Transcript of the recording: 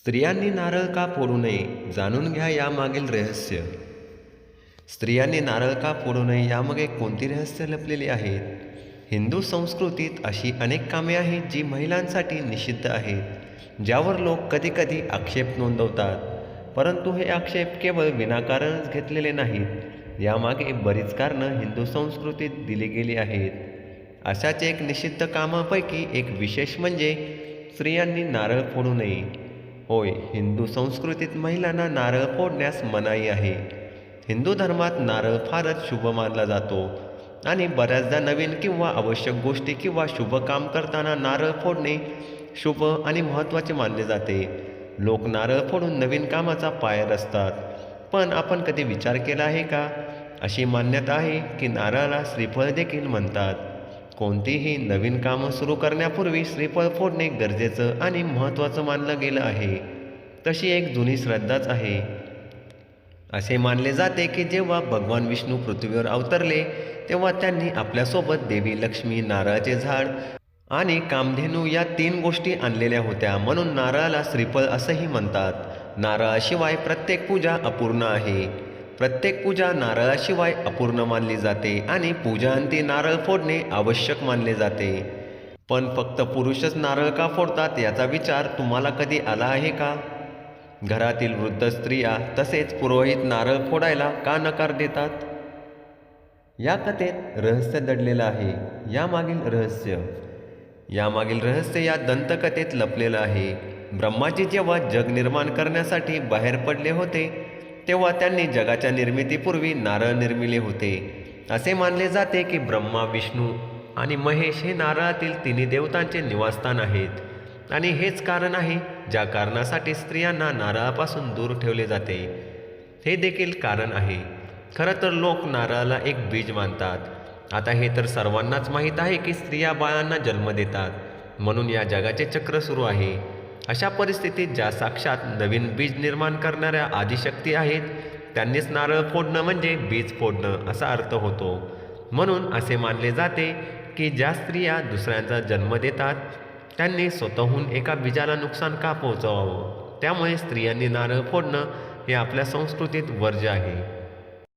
स्त्रियांनी नारळ का फोडू नये जाणून घ्या यामागील रहस्य. स्त्रियांनी नारळ का फोडू नये यामागे कोणती रहस्य लपलेली आहेत? हिंदू संस्कृतीत अशी अनेक कामे आहेत जी महिलांसाठी निषिद्ध आहेत ज्यावर लोक कधीकधी आक्षेप नोंदवतात. परंतु हे आक्षेप केवळ विनाकारणच घेतलेले नाहीत. यामागे बरीच कारणं हिंदू संस्कृतीत दिली गेली आहेत. अशाच एक निषिद्ध कामापैकी एक विशेष म्हणजे स्त्रियांनी नारळ फोडू नये. होय हिंदू संस्कृतीत महिलांना नारळ फोडण्यास मनाई आहे. हिंदू धर्मात नारळ फारच शुभ मानला जातो आणि बऱ्याचदा नवीन किंवा आवश्यक गोष्टी किंवा शुभ काम करताना नारळ फोडणे शुभ आणि महत्त्वाचे मानले जाते. लोक नारळ फोडून नवीन कामाचा पाय रचतात पण आपण कधी विचार केला आहे का? अशी मान्यता आहे की नारळाला श्रीफळ देखील म्हणतात. कोणतीही नवीन कामं सुरू करण्यापूर्वी श्रीफळ फोडणे गरजेचं आणि महत्त्वाचं मानलं गेलं आहे. तशी एक जुनी श्रद्धाच आहे. असे मानले जाते की जेव्हा भगवान विष्णू पृथ्वीवर अवतरले तेव्हा त्यांनी आपल्यासोबत देवी लक्ष्मी नारळाचे झाड आणि कामधेनू या तीन गोष्टी आणलेल्या होत्या म्हणून नारळाला श्रीफळ असंही म्हणतात. नारळाशिवाय प्रत्येक पूजा अपूर्ण आहे. प्रत्येक पूजा नारळाशिवाय अपूर्ण मानली जाते आणि पूजाअंती नारळ फोडणे आवश्यक मानले जाते. पण फक्त पुरुषच नारळ का फोडतात याचा विचार तुम्हाला कधी आला आहे का? घरातील वृद्ध स्त्रिया तसेच पुरोहित नारळ फोडायला का नकार देतात? या कथेत रहस्य दडलेलं आहे. यामागील रहस्य. यामागील रहस्य या दंतकथेत लपलेलं आहे. ब्रह्माजी जेव्हा जग निर्माण करण्यासाठी बाहेर पडले होते तेव्हा त्यांनी जगाच्या निर्मितीपूर्वी नारळ निर्मिले होते. असे मानले जाते की ब्रह्मा विष्णू आणि महेश हे नारळातील तिन्ही देवतांचे निवासस्थान आहेत. आणि हेच कारण आहे ज्या कारणासाठी स्त्रियांना नारळापासून दूर ठेवले जाते. हे देखील कारण आहे. खरं तर लोक नारळाला एक बीज मानतात. आता हे तर सर्वांनाच माहीत आहे की स्त्रिया बाळांना जन्म देतात. म्हणून या जगाचे चक्र सुरू आहे. अशा परिस्थितीत ज्या साक्षात नवीन बीज निर्माण करणाऱ्या आदिशक्ती आहेत त्यांनीच नारळ फोडणं म्हणजे बीज फोडणं असा अर्थ होतो. म्हणून असे मानले जाते की ज्या स्त्रिया दुसऱ्यांचा जन्म देतात त्यांनी स्वतःहून एका बीजाला नुकसान का पोहोचवावं? त्यामुळे स्त्रियांनी नारळ फोडणं हे आपल्या संस्कृतीत वर्ज्य आहे.